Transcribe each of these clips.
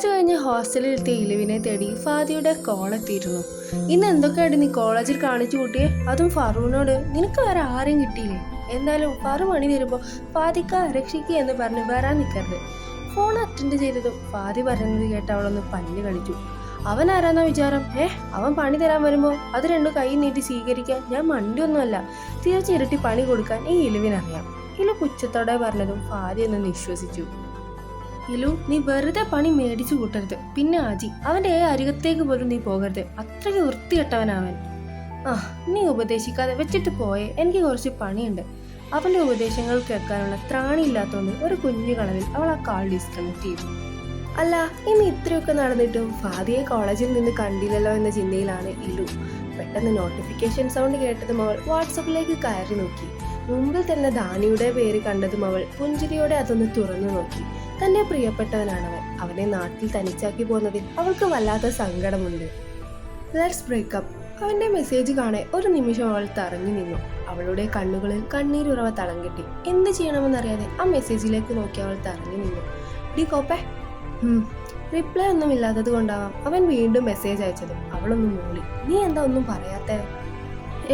College കഴിഞ്ഞ് ഹോസ്റ്റലിലെത്തിയ ഇലുവിനെ തേടി ഫാദിയുടെ call എത്തിയിരുന്നു. ഇന്ന് എന്തൊക്കെയായിട്ട് നീ കോളേജിൽ കാണിച്ചു കൂട്ടിയേ? അതും ഫറൂനോട് നിനക്ക് വേറെ ആരെയും കിട്ടിയില്ലേ? എന്തായാലും ഫറു മണി വരുമ്പോൾ ഫാദിക്ക രക്ഷിക്കുക എന്ന് പറഞ്ഞ് വരാൻ നിൽക്കരുത് ഫോൺ അറ്റൻഡ് ചെയ്തതും ഫാദി പറയുന്നത് കേട്ട് അവളൊന്ന് പല്ല് കളിച്ചു. അവൻ ആരാന്നാ വിചാരം? ഏ അവൻ പണി തരാൻ വരുമ്പോൾ അത് രണ്ടും കൈ നീട്ടി സ്വീകരിക്കാൻ ഞാൻ മണ്ടിയൊന്നുമല്ല. തീർച്ചയിരട്ടി പണി കൊടുക്കാൻ ഈ ഇലുവിനറിയാം. ഇലു പുച്ഛത്തോടെ പറഞ്ഞതും ഫാദി ഒന്ന് നിശ്വസിച്ചു. ഇലു നീ വെറുതെ പണി മേടിച്ചു കൂട്ടരുത്. പിന്നെ ആജി അവന്റെ അരികത്തേക്ക് പോലും നീ പോകരുത്. അത്രയ്ക്ക് വൃത്തികെട്ടവനാവൻ. ആ നീ ഉപദേശിക്കാതെ വെച്ചിട്ട് പോയെ. എനിക്ക് കുറച്ച് പണിയുണ്ട്. അവന്റെ ഉപദേശങ്ങൾ കേൾക്കാനുള്ള ത്രാണിയില്ലാത്തതുകൊണ്ട് ഒരു കുഞ്ഞു കളവിൽ അവൾ ആ കാൾ ഡിസ്കണക്ട് ചെയ്തു. അല്ല ഇനി ഇത്രയൊക്കെ നടന്നിട്ടും ഫാദിയെ കോളേജിൽ നിന്ന് കണ്ടില്ലല്ലോ എന്ന ചിന്തയിലാണ് ഇലു പെട്ടെന്ന് നോട്ടിഫിക്കേഷൻ സൗണ്ട് കേട്ടതും അവൾ വാട്സപ്പിലേക്ക് കയറി നോക്കി. മുമ്പിൽ തന്നെ ദാനിയുടെ പേര് കണ്ടതും അവൾ പുഞ്ചിരിയോടെ അതൊന്ന് തുറന്നു നോക്കി. തന്റെ പ്രിയപ്പെട്ടവനാണവൻ. അവനെ നാട്ടിൽ തനിച്ചാക്കി പോകുന്നതിൽ അവൾക്ക് വല്ലാത്ത സങ്കടമുണ്ട്. ലെറ്റ്സ് ബ്രേക്കപ്പ് അവന്റെ മെസ്സേജ് കാണെ ഒരു നിമിഷം അവൾ തറഞ്ഞു നിന്നു. അവളുടെ കണ്ണുകളിൽ കണ്ണീരുറവ തളം കിട്ടി. എന്ത് ചെയ്യണമെന്നറിയാതെ ആ മെസ്സേജിലേക്ക് നോക്കി അവൾ തറഞ്ഞു നിന്നു. ഡി കോപ്പെ. റിപ്ലൈ ഒന്നും ഇല്ലാത്തത് കൊണ്ടാവാം അവൻ വീണ്ടും മെസ്സേജ് അയച്ചത്. അവളൊന്നും മൂളി. നീ എന്താ ഒന്നും പറയാത്തേ?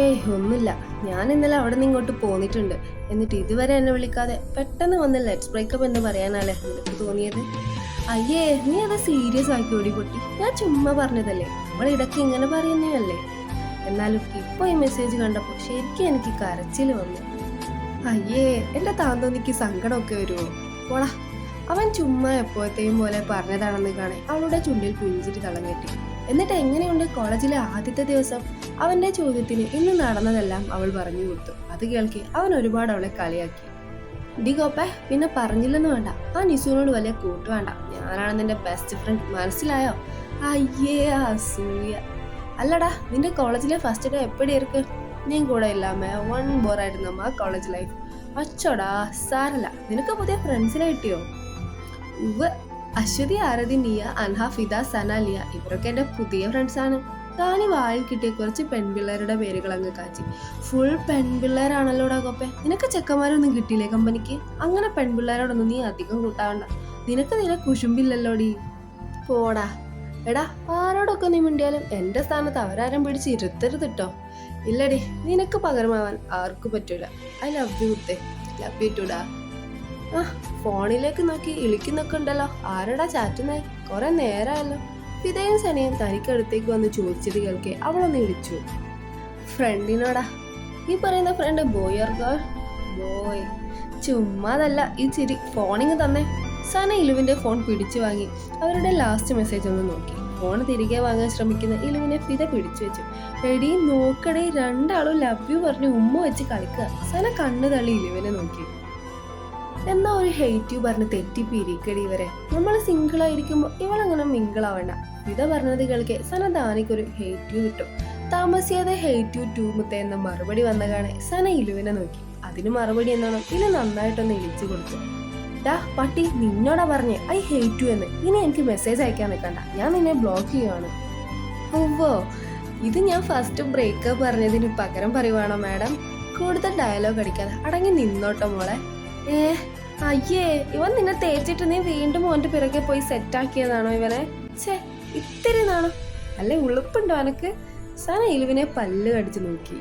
ഏയ് ഒന്നുമില്ല. ഞാൻ ഇന്നലെ അവിടെ നിന്ന് ഇങ്ങോട്ട് പോന്നിട്ടുണ്ട്. എന്നിട്ട് ഇതുവരെ എന്നെ വിളിക്കാതെ പെട്ടെന്ന് വന്ന് ലെറ്റ്സ് ബ്രേക്കപ്പ് എന്ന് പറയാനല്ലേ നിനക്ക് തോന്നിയത്. അയ്യേ നീ അത് സീരിയസ് ആക്കി ഓടി പൊട്ടി ഞാൻ ചുമ്മാ പറഞ്ഞതല്ലേ? നമ്മൾ ഇടയ്ക്ക് ഇങ്ങനെ പറയുന്നതല്ലേ? എന്നാലും ഇപ്പൊ ഈ മെസ്സേജ് കണ്ടപ്പോൾ ശരിക്കും എനിക്ക് കരച്ചിൽ വന്നു. അയ്യേ എന്റെ താന്തോന്നിക്ക് സങ്കടമൊക്കെ വരുമോ പോടാ. അവൻ ചുമ്മാ എപ്പോഴത്തെയും പോലെ പറഞ്ഞതാണെന്ന് കാണേ അവളുടെ ചുണ്ടിൽ പുഞ്ചിരി തളങ്ങേറ്റി എന്നിട്ട് എങ്ങനെയുണ്ട് കോളേജിലെ ആദ്യത്തെ ദിവസം? അവന്റെ ചോദ്യത്തിന് ഇന്ന് നടന്നതെല്ലാം അവൾ പറഞ്ഞു കൊടുത്തു. അത് കേൾക്കി അവൻ ഒരുപാട് അവളെ കളിയാക്കി. ഡി ഗോപ്പ പിന്നെ പറഞ്ഞില്ലെന്ന് വേണ്ട. ആ നിസുവിനോട് വലിയ കൂട്ട് വേണ്ട. ഞാനാണ് നിന്റെ ബെസ്റ്റ് ഫ്രണ്ട് മനസ്സിലായോ? അയ്യേ അസൂയ. അല്ലടാ നിന്റെ കോളേജിലെ ഫസ്റ്റ് ഡേ എപ്പോഴായിരിക്കും നീ കൂടെ ഇല്ലാമേ വൺ ബോറായിരുന്നു ആ കോളേജ് ലൈഫ് അച്ചോടാ സാരല്ല. നിനക്ക് പുതിയ ഫ്രണ്ട്സിനെ കിട്ടിയോ? അശ്വതി ആരതി നിയ അൻഹ ഫിദ സന ലിയ ഇവരൊക്കെ എന്റെ പുതിയ ഫ്രണ്ട്സാണ് താനി വായിൽ കിട്ടിയ കുറച്ച് പെൺപിള്ളേരുടെ പേരുകൾ അങ്ങ് കാച്ചി. ഫുൾ പെൺപിള്ളേരാണല്ലോടാ കൊപ്പെ നിനക്ക് ചെക്കന്മാരൊന്നും കിട്ടിയില്ലേ കമ്പനിക്ക്? അങ്ങനെ പെൺപിള്ളേരോടൊന്നും നീ അധികം കൂട്ടാവണ്ട നിനക്ക് നില കുശുമ്പില്ലല്ലോടി പോടാ. എടാ ആരോടൊക്കെ നീ മിണ്ടിയാലും എന്റെ സ്ഥാനത്ത് അവരാരും പിടിച്ച് ഇരുത്തരുത് കേട്ടോ ഇല്ലടി നിനക്ക് പകരമാവാൻ ആർക്കും പറ്റൂല. I love you love you ടുടാ ആ ഫോണിലേക്ക് നോക്കി ഇളിക്കുന്നൊക്കെ ഉണ്ടല്ലോ. ആരടാ ചാറ്റുന്നേ? കുറെ നേരമല്ലോ പിതയും സനയും തനിക്കടുത്തേക്ക് വന്ന് ചോദിച്ചത് കേൾക്കെ അവളൊന്ന് വിളിച്ചു ഫ്രണ്ടിനോടാ ഈ പറയുന്ന friend boy or girl boy ചുമ്മാതല്ല ഈ ചിരി ഫോണിങ് തന്നെ. സന ഇലുവിന്റെ ഫോൺ പിടിച്ചു വാങ്ങി അവരുടെ ലാസ്റ്റ് മെസ്സേജ് ഒന്ന് നോക്കി. ഫോൺ തിരികെ വാങ്ങാൻ ശ്രമിക്കുന്ന ഇലുവിനെ ഫിത പിടിച്ചു വെച്ചു. എടി നോക്കണേ രണ്ടാളും ലവ് യു പറഞ്ഞ് ഉമ്മ വെച്ച് കളിക്കുക സന കണ്ണു തള്ളി ഇലുവിനെ നോക്കി. എന്നാ ഒരു ഹെയ്റ്റ് യു പറഞ്ഞ് തെറ്റിപ്പിരിക്കടി ഇവരെ. നമ്മൾ സിംഗിൾ ആയിരിക്കുമ്പോൾ ഇവളങ്ങനെ മിങ്കിൾ ആവണ്ട. ഇത പറഞ്ഞത് കേൾക്കെ സന ദാനിക്കൊരു ഹെയ്റ്റ് യു കിട്ടും. താമസിയാതെ ഹെയ്റ്റ് യു ടു മുത്ത എന്ന മറുപടി വന്ന കാണെ സന ഇലുവിനെ നോക്കി. അതിന് മറുപടി എന്നാണോ ഇല നന്നായിട്ടൊന്ന് ഇളിച്ചു കൊടുത്തു ഡാ പട്ടി നിന്നോടാ പറഞ്ഞേ. ഐ ഹെയ്റ്റ് യു എന്ന്. ഇനി എനിക്ക് മെസ്സേജ് അയക്കാൻ നിൽക്കണ്ട. ഞാൻ നിന്നെ ബ്ലോക്ക് ചെയ്യുവാണ്. ഓവോ ഇത് ഞാൻ ഫസ്റ്റ് ബ്രേക്കപ്പ് പറഞ്ഞതിന് പകരം പറയുവാണോ മാഡം കൂടുതൽ ഡയലോഗ് അടിക്കാതെ. അടങ്ങി നിന്നോട്ടോ മോളെ. ഏ അയ്യേ ഇവൻ നിന്നെ തേച്ചിട്ട് നീ വീണ്ടും ഓന്റെ പിറകെ പോയി സെറ്റാക്കിയതാണോ ഇവനെ? ഛേ ഇത്തിരി നാണോ അല്ലെ ഉളുപ്പുണ്ടോ എനക്ക് സാറേ ഇലുവിനെ പല്ല് കടിച്ചു നോക്കി.